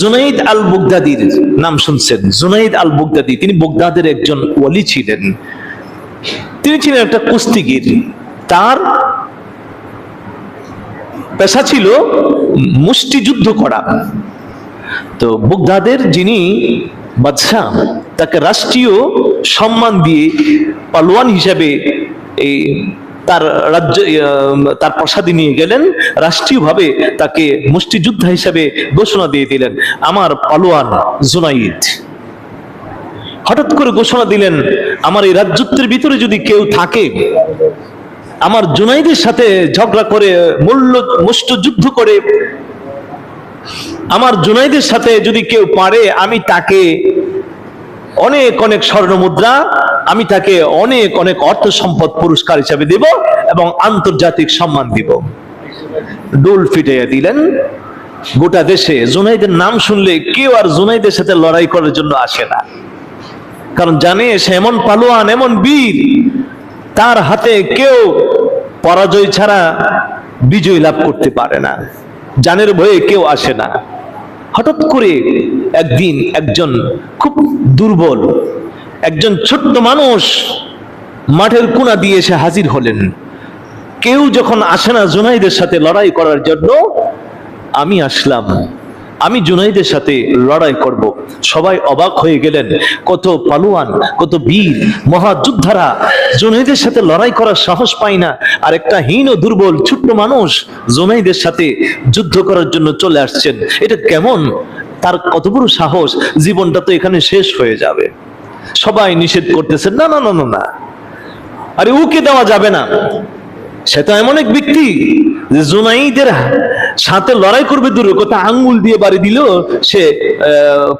জুনাইদ আল বুগদাদির নাম শুনছেন, জুনাইদ আল বুগদাদি তিনি বুগদাদের একজন ওয়ালি ছিলেন। তিনি ছিলেন একটা কুস্তিগির। তার পেশা ছিল মুষ্টিযুদ্ধ করা। তো বুগদাদের যিনি বাদশাহ, তাকে রাষ্ট্রীয় সম্মান দিয়ে পালোয়ান হিসাবে এই তার রাজ্য তার প্রসাদে নিয়ে গেলেন, রাষ্ট্রীয়ভাবে তাকে মুষ্টিযোদ্ধা হিসাবে ঘোষণা দিয়ে দিলেন। আমার পালোয়ান জুনাইদ। হঠাৎ করে ঘোষণা দিলেন, আমার এই রাজ্যত্বের ভিতরে যদি কেউ থাকে, আমার জুনাইদের সাথে ঝগড়া করে, মূল্য, মুষ্টযুদ্ধ করে, আমার জুনাইদের সাথে যদি কেউ পারে, আমি তাকে অনেক অনেক স্বর্ণ মুদ্রা আমি তাকে অনেক অনেক অর্থ সম্পদ পুরস্কার হিসাবে দেব এবং আন্তর্জাতিক সম্মান দিব। ডোল ফিটাইয়া দিলেন। গোটা দেশে জুনাইদের নাম শুনলে কেউ আর জুনাইদের সাথে লড়াই করার জন্য আসে না। কারণ জানে সে এমন পালোয়ান, এমন বীর, তার হাতে কেউ পরাজয় ছাড়া বিজয় লাভ করতে পারে না। জানের ভয়ে কেউ আসে না। হঠাৎ করে একদিন একজন খুব দুর্বল একজন ছোট্ট মানুষ মাঠের কোনা দিয়ে এসে হাজির হলেন। কেউ যখন আসে না জুনাইদের সাথে লড়াই করার জন্য, আমি আসলাম। আমি জুনাইদের সাথে লড়াই করব। সবাই অবাক হয়ে গেলেন। কত পালোয়ান, কত বীর, মহাযোদ্ধারা। জুনাইদের সাথে লড়াই করার সাহস পায় না। আর একটা হীন দুর্বল ছোট্ট মানুষ জুনাইদের সাথে যুদ্ধ করার জন্য চলে আসছেন। এটা কেমন? তার কত বড় সাহস? জীবনটা তো এখানে শেষ হয়ে যাবে। সবাই নিষেধ করতেছেন না না না না না। আরে উকে দেওয়া যাবে না। সে তো এমন এক ব্যক্তি যে জুনাইদের সাথে লড়াই করবে দূরের কথা আঙ্গুল দিয়ে বাড়ি দিল, সে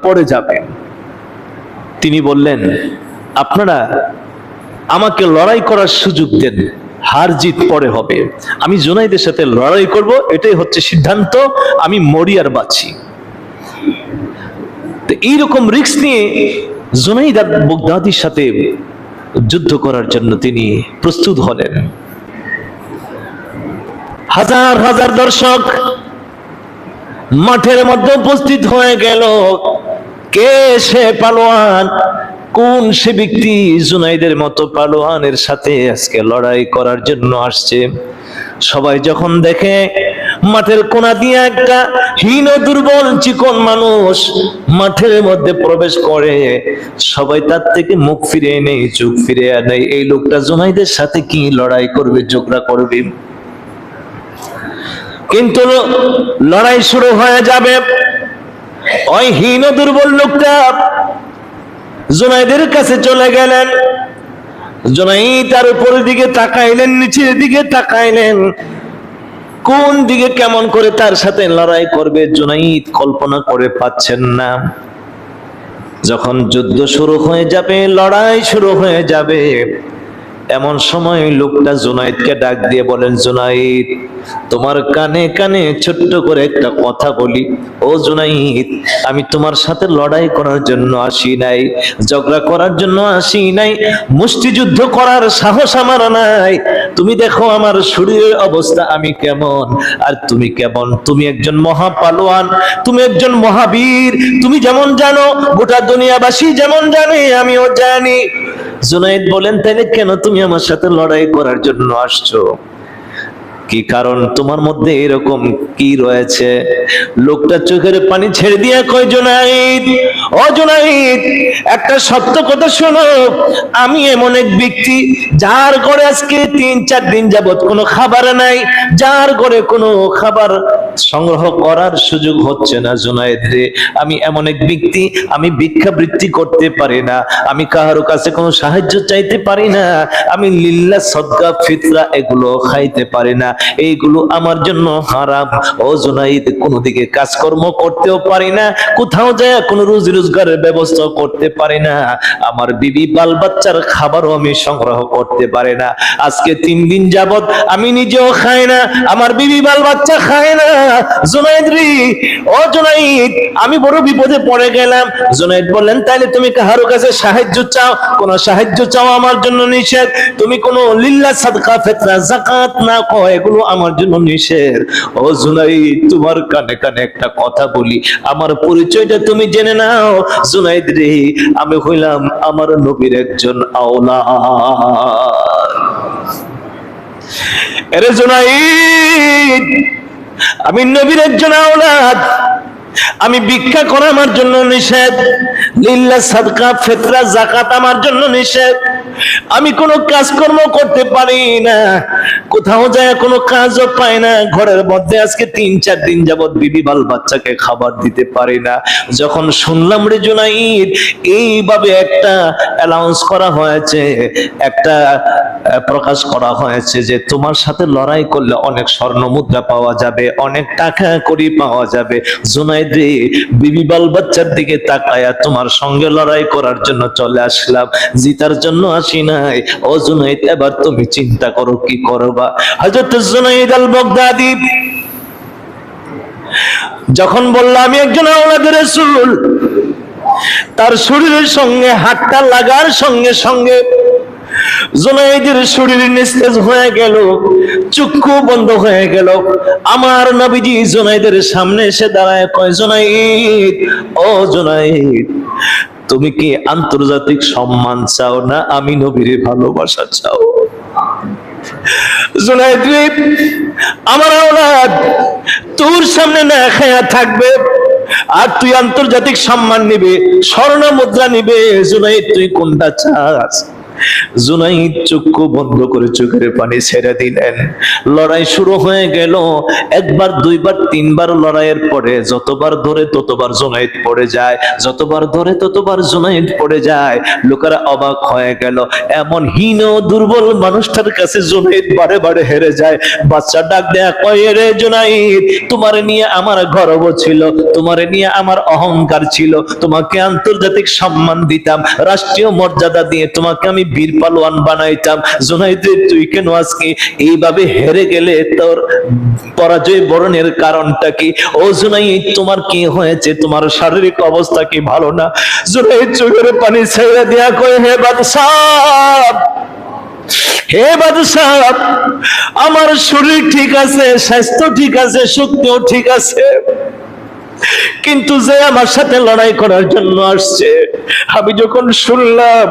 পড়ে যাবে। তিনি বললেন, আপনারা আমাকে লড়াই করার সুযোগ দেন, হার জিত পরে হবে। আমি জুনাইদের সাথে লড়াই করব, এটাই হচ্ছে সিদ্ধান্ত, আমি মরিয়ার বাঁচি। এইরকম রিস্ক নিয়ে জুনাইদ বগদাদির সাথে যুদ্ধ করার জন্য তিনি প্রস্তুত হলেন। হাজার হাজার দর্শক মাঠের মধ্যে উপস্থিত হয়ে গেল। কে সে পালোয়ান? কোন সে ব্যক্তি জুনাইদের মতো পালোয়ানের সাথে আজকে লড়াই করার জন্য আসছে? সবাই যখন দেখে মাঠের কোনা দিয়ে একটা হীন দুর্বল চিকন মানুষ মাঠের মধ্যে প্রবেশ করে। সবাই তার থেকে মুখ ফিরে নেই চোখ ফিরে নেই এই লোকটা জুনাইদের সাথে কি লড়াই করবে, ঝগড়া করবে? কিন্তু লড়াই শুরু হয়ে যাবে। ওই হীন দুর্বল লোকটা জোনাইদের কাছে চলে গেলেন। জুনাই তার উপরের দিকে তাকাইলেন, নিচের দিকে তাকাইলেন। কোন দিকে কেমন করে তার সাথে লড়াই করবে জুনাইদ কল্পনা করে পাচ্ছেন না। যখন যুদ্ধ শুরু হয়ে যাবে, লড়াই শুরু হয়ে যাবে এমন সময় লোকটা জুনাইদকে ডাক দিয়ে বলেন, জুনাইদ, তোমার কানে কানে ছোট্ট করে একটা কথা বলি। ও জুনাইদ, আমি তোমার সাথে লড়াই করার জন্য আসি নাই, ঝগড়া করার জন্য আসি নাই, মুষ্টিযুদ্ধ করার সাহস আমার নাই। তুমি দেখো আমার শরীরের অবস্থা আমি কেমন, আর তুমি কেমন? তুমি একজন মহাপালোয়ান, তুমি একজন মহাবীর, তুমি যেমন জানো গোটা দুনিয়াবাসী যেমন জানে, আমিও জানি। জুনাইদ বলেন তাহলে কেন তুমি আমার সাথে লড়াই করার জন্য আসছো? কি কারণ? তোমার মধ্যে এরকম কি রয়েছে? লোকটা চোখের পানি ছেড়ে দিয়ে কয়, জোনাইদ, ও জোনাইদ, একটা সত্য কথা শোনো। আমি এমন এক ব্যক্তি যার ঘরে আজকে তিন, চার দিন যাবত কোনো খাবার নাই। যার ঘরে কোনো খাবার সংগ্রহ করার সুযোগ হচ্ছে না, জুনাইদ রে। আমি এমন এক ব্যক্তি, আমি ভিক্ষাবৃত্তি করতে পারি না। আমি কারও কাছে কোনো সাহায্য চাইতে পারি না। আমি লিল্লা, সদকা, ফিতরা এগুলো খাইতে পারি না। এইগুলো আমার জন্য হারাম। ও জুনাইদ, কোনো দিকে কাজকর্ম করতেও পারি না, কোথাও যায় কোনো রুজি রোজগারের ব্যবস্থা করতে পারি না। আমার বিবি, বাল বাচ্চার খাবারও আমি সংগ্রহ করতে পারি না। আজকে তিন দিন যাবত আমি নিজেও খাই না, আমার বিবি, বাল বাচ্চা খায় না। জুনাইদ রি, ও জুনাইদ, আমি বড় বিপদে পড়ে গেলাম। জুনাইদ বললেন, তাইলে তুমি কাহারো কাছে সাহায্য চাও? কোনো সাহায্য চাও আমার জন্য নিষেধ? তুমি কোনো লিল্লা, সাদকা, ফিতরা, যাকাত না কো এগুলো আমার জন্য নিষেধ। ও জুনাই তোমার কানে কানে একটা কথা বলি। আমার পরিচয়টা তুমি জেনে নাও। জুনাইদ রে, আমি হইলাম আমার নবীর একজন আওলা এরে জুনাইদ, আমি নবীর একজন আওলাদ। আমি ভিক্ষা করা আমার জন্য নিষেধ। লিল্লা সাদকা, ফেতরা, জাকাত আমার জন্য নিষেধ। আমি কোনো কাজকর্ম করতে পারি না। কোথাও যায় কোনো কাজও পাই না। ঘরের মধ্যে আজকে তিন, চার দিন যাবৎ বিবি বাল বাচ্চাকে খাবার দিতে পারি না। যখন শুনলাম রে জুনাইদ এইভাবে একটা অ্যালাউন্স করা হয়েছে। একটা প্রকাশ করা হয়েছে যে তোমার সাথে লড়াই করলে অনেক স্বর্ণ মুদ্রা পাওয়া যাবে, অনেক টাকা করি পাওয়া যাবে। জুনাইদ বিবি বাল বাচ্চার দিকে তাকায়া তোমার সঙ্গে লড়াই করার জন্য চলে আসলাম। জিতার জন্য আসি নাই। ও জুনাইদ, এবার তুমি চিন্তা করো কি করবা? হযরত জুনাইদ আল বগদাদি যখন বললাম আমি একজন আওলাদের রাসূল। তার শরীরের সঙ্গে, হাতটা লাগার সঙ্গে সঙ্গে জুনাইদের শরীর নিস্তেজ হয়ে গেল চক্ষু বন্ধ হয়ে গেল। আমার নবীজি জুনাইদের সামনে এসে দাঁড়ায় কয় জুনাইদ ও জুনাইদ তুমি কি আন্তর্জাতিক সম্মান চাও না আমি নবীর ভালোবাসা চাও? জুনাইদ রে, আমার আওলাদ তোর সামনে না খায়া থাকবে আর তুই আন্তর্জাতিক সম্মান নিবে স্বর্ণ মুদ্রা নিবে। জুনাইদ তুই কোনটা চাস? জুনাইদ চক্ষু বন্ধ করে চোখের পানি ছেড়ে দিলেন। লড়াই শুরু হয়ে গেল। একবার, দুইবার, তিনবার লড়াইয়ের পরে যতবার ধরে ততবার জুনাইদ পড়ে যায়। যতবার ধরে ততবার জুনাইদ পড়ে যায়। লোকেরা অবাক হয়ে গেল। এমন হীন দুর্বল মানুষটার কাছে জুনাইদ বারে বারে হেরে যায়। বাচ্চা ডাক দেয়া কয় রে জুনাইদ, তোমার নিয়ে আমার গর্ব ছিল, তোমার নিয়ে আমার অহংকার ছিল। তোমাকে আন্তর্জাতিক সম্মান দিতাম। রাষ্ট্রীয় মর্যাদা দিয়ে তোমাকে আমি বীর বানাইতাম। জুনাইদ, তুই কেন আজকে এইভাবে হেরে গেলে তোর পরাজয় বরণের কারণটা কি? ও জুনাইদ, তোমার কি হয়েছে? তোমার শারীরিক অবস্থা কি ভালো না? জুনাইদ, চোখের পানি ছেড়ে দেয়া কয়, হে বাদশাহ! হে বাদশাহ! আমার শরীর ঠিক আছে, স্বাস্থ্য ঠিক আছে, শক্তিও ঠিক আছে। কিন্তু যে আমার সাথে লড়াই করার জন্য আসছে, আমি যখন শুনলাম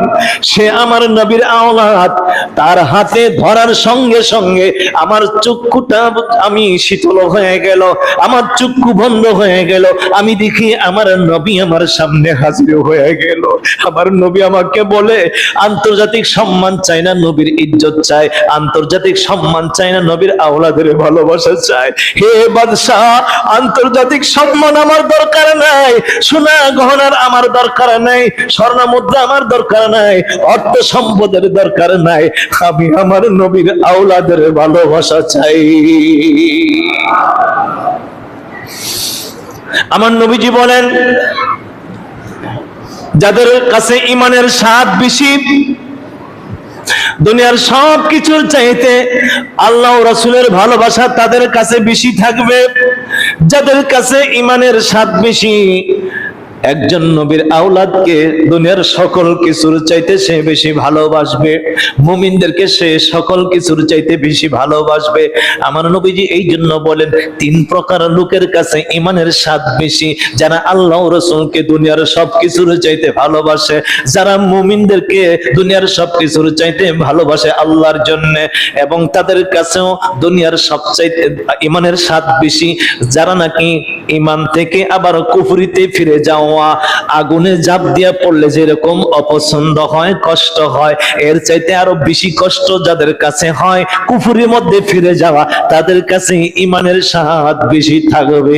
সে আমার নবীর আওলাদ, তার হাতে ধরার সঙ্গে সঙ্গে আমার চক্ষুটা আমি শীতল হয়ে গেল, আমার চক্ষু বন্ধ হয়ে গেল, আমি দেখি আমার নবী আমার সামনে হাজির হয়ে গেল। আমার নবী আমাকে বলে, আন্তর্জাতিক সম্মান চাই না নবীর ইজ্জত চাই আন্তর্জাতিক সম্মান চাই না নবীর আওলাদের ভালোবাসা চাই হে বাদশাহ, আন্তর্জাতিক সম্মান আমার দরকার নাই। সোনা গহনার আমার দরকার নাই। স্বর্ণ মুদ্রা আমার দরকার নাই। অর্থ সম্পদের দরকার নাই। আমি আমার নবীর আওলাদের ভালোবাসা চাই। আমার নবীজি বলেন, যাদের কাছে ইমানের স্বাদ বেশি, দুনিয়ার সব কিছুর চাইতে আল্লাহ রসুলের ভালোবাসা তাদের কাছে বেশি থাকবে। যাদের কাছে ইমানের স্বাদ বেশি একজন নবীর আওলাদকে দুনিয়ার সকল কিছুর চাইতে সে বেশি ভালোবাসবে, মুমিনদেরকে সে সকল কিছুর চাইতে বেশি ভালোবাসবে। আমার নবীজি এই জন্য বলেন, তিন প্রকার লোকের কাছে ইমানের স্বাদ বেশি, যারা আল্লাহ রসুলকে দুনিয়ার সব কিছুর চাইতে ভালোবাসে, যারা মুমিনদেরকে দুনিয়ার সব কিছুর চাইতে ভালোবাসে আল্লাহর জন্য, এবং তাদের কাছেও দুনিয়ার সব চাইতে ইমানের স্বাদ বেশি, যারা নাকি ইমান থেকে আবার কুফরিতে ফিরে যাওয়া, আগুনে জাপ দিয়া পড়লে যেরকম অপছন্দ হয়, কষ্ট হয়। এর চাইতে আরও বেশি কষ্ট যাদের কাছে হয়, কুফুরির মধ্যে ফিরে যাওয়া, তাদের কাছে ইমানের স্বাদ বেশি থাকবে।